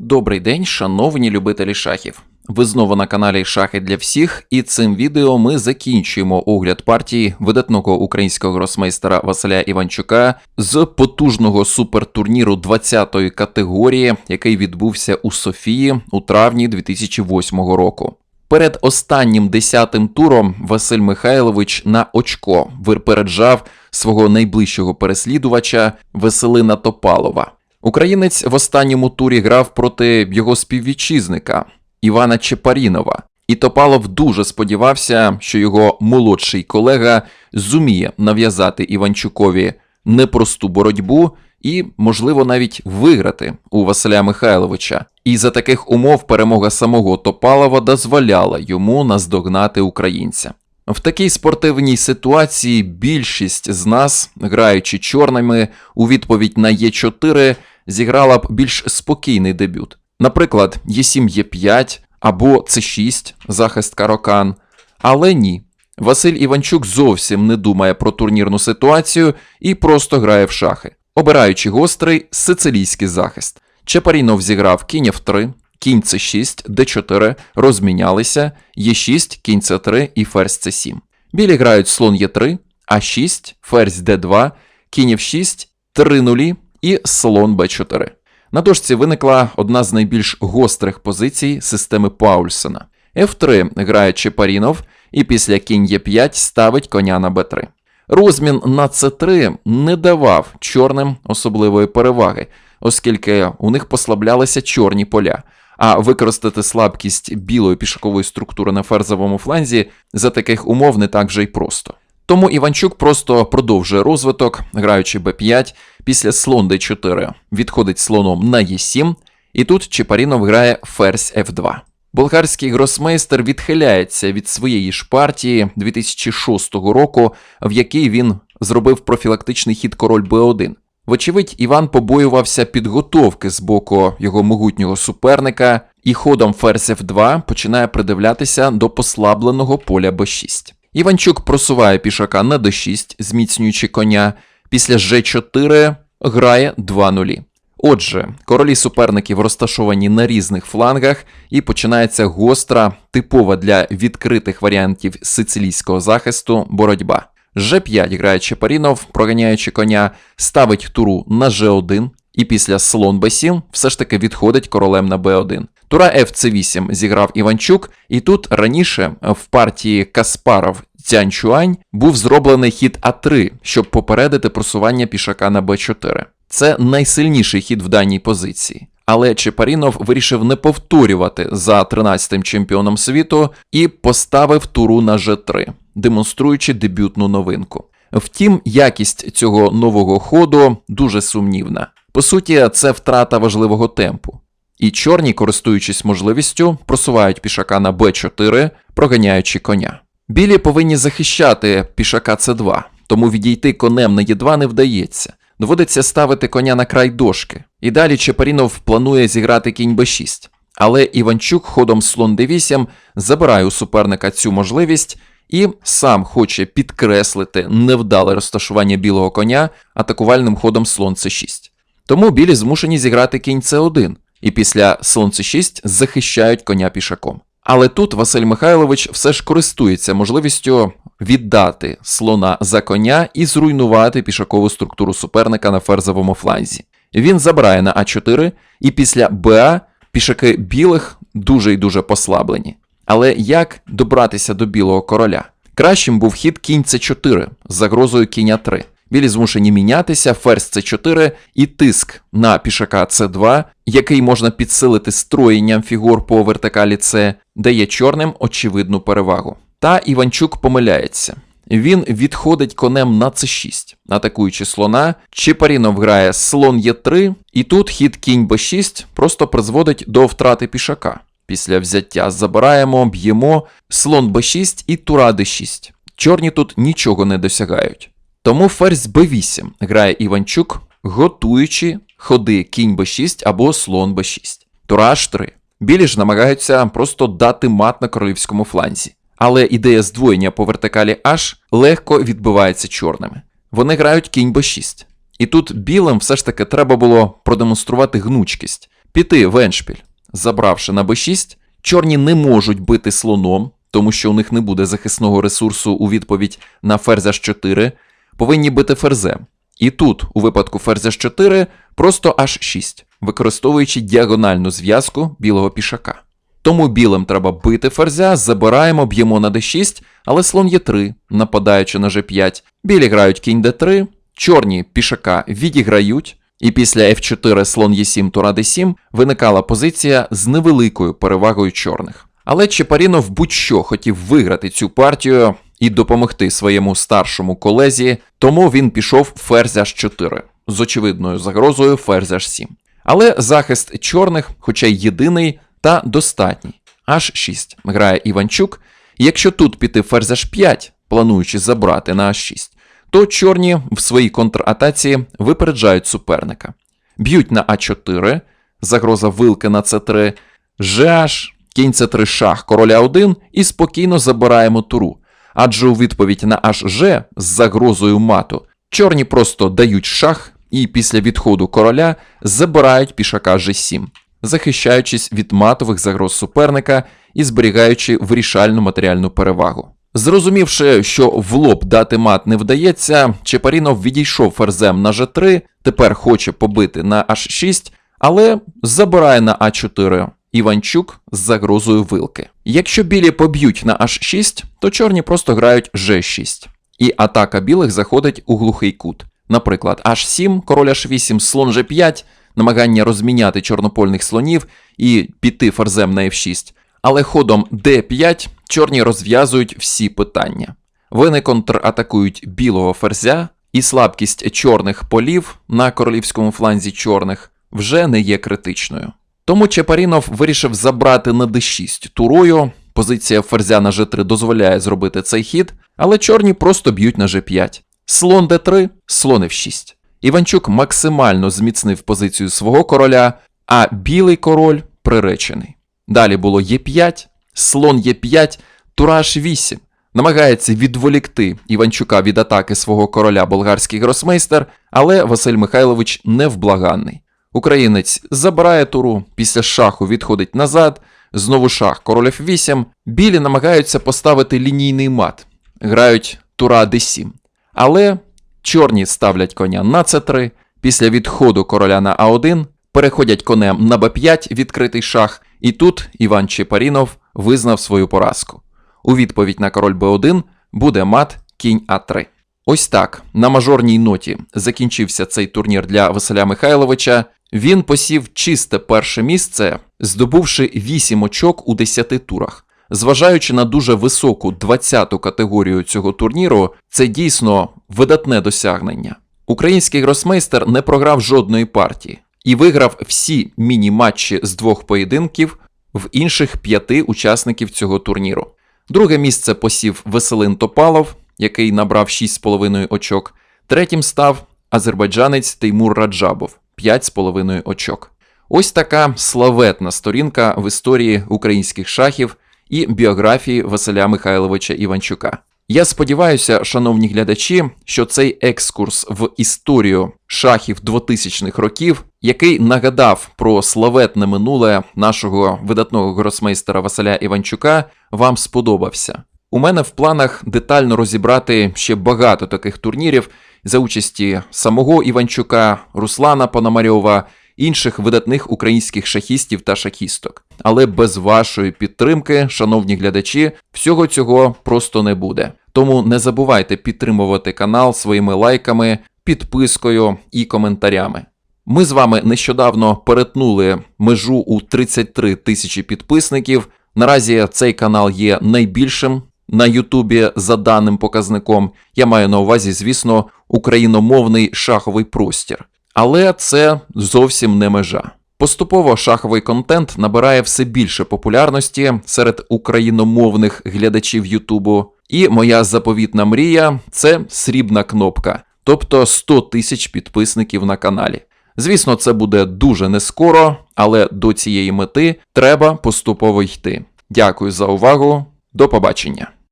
Добрий день, шановні любителі шахів. Ви знову на каналі Шахи для всіх, і цим відео ми закінчуємо огляд партії видатного українського гросмейстера Василя Іванчука з потужного супертурніру 20-ї категорії, який відбувся у Софії у травні 2008 року. Перед останнім десятим туром Василь Михайлович на очко випереджав свого найближчого переслідувача Веселина Топалова. Українець в останньому турі грав проти його співвітчизника Івана Чепарінова, і Топалов дуже сподівався, що його молодший колега зуміє нав'язати Іванчукові непросту боротьбу і, можливо, навіть виграти у Василя Михайловича. І за таких умов перемога самого Топалова дозволяла йому наздогнати українця. В такій спортивній ситуації більшість з нас, граючи чорними, у відповідь на Е4 зіграла б більш спокійний дебют. Наприклад, Е7 Е5 або С6 захист Карокан. Але ні. Василь Іванчук зовсім не думає про турнірну ситуацію і просто грає в шахи, обираючи гострий сицилійський захист. Чепарінов зіграв кінь F3, кінь С6, Д4, розмінялися, Е6, кінь С3 і ферзь С7. Білі грають слон Е3, А6, ферзь Д2, кінь F6, 3 нулі і слон Б4. На дошці виникла одна з найбільш гострих позицій системи Паульсена. F3 грає Чепарінов і після кінь Е5 ставить коня на Б3. Розмін на С3 не давав чорним особливої переваги, оскільки у них послаблялися чорні поля. А використати слабкість білої пішакової структури на ферзовому фланзі за таких умов не так вже й просто. Тому Іванчук просто продовжує розвиток, граючи Б5, після слон Д4 відходить слоном на Е7, і тут Чепарінов грає ферзь F2. Болгарський гросмейстер відхиляється від своєї ж партії 2006 року, в якій він зробив профілактичний хід король Б1. Вочевидь, Іван побоювався підготовки з боку його могутнього суперника, і ходом ферзь F2 починає придивлятися до послабленого поля Б6. Іванчук просуває пішака на d6, зміцнюючи коня. Після g4 грає 2 нулі. Отже, королі суперників розташовані на різних флангах, і починається гостра, типова для відкритих варіантів сицилійського захисту боротьба. G5 грає Чепарінов, проганяючи коня, ставить туру на G1, і після слон b7 все ж таки відходить королем на b1. Тура FC8 зіграв Іванчук, і тут раніше в партії Каспаров Цянчуань був зроблений хід А3, щоб попередити просування пішака на Б4. Це найсильніший хід в даній позиції. Але Чепарінов вирішив не повторювати за 13-тим чемпіоном світу і поставив туру на G3, демонструючи дебютну новинку. Втім, якість цього нового ходу дуже сумнівна. По суті, це втрата важливого темпу. І чорні, користуючись можливістю, просувають пішака на Б4, проганяючи коня. Білі повинні захищати пішака С2, тому відійти конем на Е2 не вдається. Доводиться ставити коня на край дошки. І далі Чепарінов планує зіграти кінь Б6. Але Іванчук ходом слон d8 забирає у суперника цю можливість і сам хоче підкреслити невдале розташування білого коня атакувальним ходом слон С6. Тому білі змушені зіграти кінь С1, і після слон С6 захищають коня пішаком. Але тут Василь Михайлович все ж користується можливістю віддати слона за коня і зруйнувати пішакову структуру суперника на ферзовому фланзі. Він забирає на А4, і після БА пішаки білих дуже і дуже послаблені. Але як добратися до білого короля? Кращим був хід кінь С4 з загрозою кінь А3. Білі змушені мінятися, ферзь С4 і тиск на пішака С2, який можна підсилити строєнням фігур по вертикалі С, дає чорним очевидну перевагу. Та Іванчук помиляється. Він відходить конем на С6, атакуючи слона. Чепарінов грає слон Е3, і тут хід кінь Б6 просто призводить до втрати пішака. Після взяття забираємо, б'ємо слон Б6 і тура Д6. Чорні тут нічого не досягають. Тому ферзь b8 грає Іванчук, готуючи ходи кінь b6 або слон b6. Тура h3. Білі ж намагаються просто дати мат на королівському фланзі. Але ідея здвоєння по вертикалі H легко відбивається чорними. Вони грають кінь b6. І тут білим все ж таки треба було продемонструвати гнучкість. піти в еншпіль, забравши на b6, чорні не можуть бити слоном, тому що у них не буде захисного ресурсу у відповідь на ферзя 4, повинні бити ферзем. І тут, у випадку ферзя 4, просто аж 6, використовуючи діагональну зв'язку білого пішака. Тому білим треба бити ферзя, забираємо, б'ємо на d6, але слон є 3, нападаючи на g5. Білі грають кінь d3, чорні пішака відіграють, і після f4 слон e7, тура d7 виникала позиція з невеликою перевагою чорних. Але Чепарінов будь-що хотів виграти цю партію і допомогти своєму старшому колезі, тому він пішов ферзь h4 з очевидною загрозою ферзь h7. Але захист чорних, хоча й єдиний, та достатній. H6 грає Іванчук. Якщо тут піти ферзь h5, плануючи забрати на h6, то чорні в своїй контратаці випереджають суперника. Б'ють на а4, загроза вилки на c3, gh, кінь c3 шах, короля 1 і спокійно забираємо туру. Адже у відповідь на hg з загрозою мату чорні просто дають шах і після відходу короля забирають пішака g7, захищаючись від матових загроз суперника і зберігаючи вирішальну матеріальну перевагу. Зрозумівши, що в лоб дати мат не вдається, Чепарінов відійшов ферзем на g3, тепер хоче побити на h6, але забирає на а4 Іванчук з загрозою вилки. Якщо білі поб'ють на h6, то чорні просто грають g6. І атака білих заходить у глухий кут. Наприклад, h7, король h8, слон g5, намагання розміняти чорнопольних слонів і піти ферзем на f6. Але ходом d5 чорні розв'язують всі питання. Вони контратакують білого ферзя, і слабкість чорних полів на королівському фланзі чорних вже не є критичною. Тому Чепарінов вирішив забрати на d6 турою. Позиція ферзя на g3 дозволяє зробити цей хід, але чорні просто б'ють на g5. Слон d3, слон f6. Іванчук максимально зміцнив позицію свого короля, а білий король приречений. Далі було Е5, слон Е5, тура H8. Намагається відволікти Іванчука від атаки свого короля болгарський гросмейстер, але Василь Михайлович невблаганний. Українець забирає туру, після шаху відходить назад, знову шах, король F8. Білі намагаються поставити лінійний мат, грають тура d7. Але чорні ставлять коня на c3, після відходу короля на а1 переходять конем на b5 відкритий шах, і тут Іван Чепарінов визнав свою поразку. У відповідь на король b1 буде мат кінь а3. Ось так, на мажорній ноті закінчився цей турнір для Василя Михайловича. Він посів чисте перше місце, здобувши 8 очок у 10 турах. Зважаючи на дуже високу 20-ту категорію цього турніру, це дійсно видатне досягнення. Український гросмейстер не програв жодної партії і виграв всі міні-матчі з двох поєдинків в інших п'яти учасників цього турніру. Друге місце посів Веселин Топалов, який набрав 6,5 очок. Третім став азербайджанець Теймур Раджабов 5,5 очок. Ось така славетна сторінка в історії українських шахів і біографії Василя Михайловича Іванчука. Я сподіваюся, шановні глядачі, що цей екскурс в історію шахів 2000-х років, який нагадав про славетне минуле нашого видатного гросмейстера Василя Іванчука, вам сподобався. У мене в планах детально розібрати ще багато таких турнірів за участі самого Іванчука, Руслана Пономарьова, інших видатних українських шахістів та шахісток. Але без вашої підтримки, шановні глядачі, всього цього просто не буде. Тому не забувайте підтримувати канал своїми лайками, підпискою і коментарями. Ми з вами нещодавно перетнули межу у 33 тисячі підписників. Наразі цей канал є найбільшим на Ютубі за даним показником. Я маю на увазі, звісно, україномовний шаховий простір. Але це зовсім не межа. Поступово шаховий контент набирає все більше популярності серед україномовних глядачів Ютубу. І моя заповітна мрія це срібна кнопка, тобто 100 тисяч підписників на каналі. Звісно, це буде дуже не скоро, але до цієї мети треба поступово йти. Дякую за увагу, до побачення.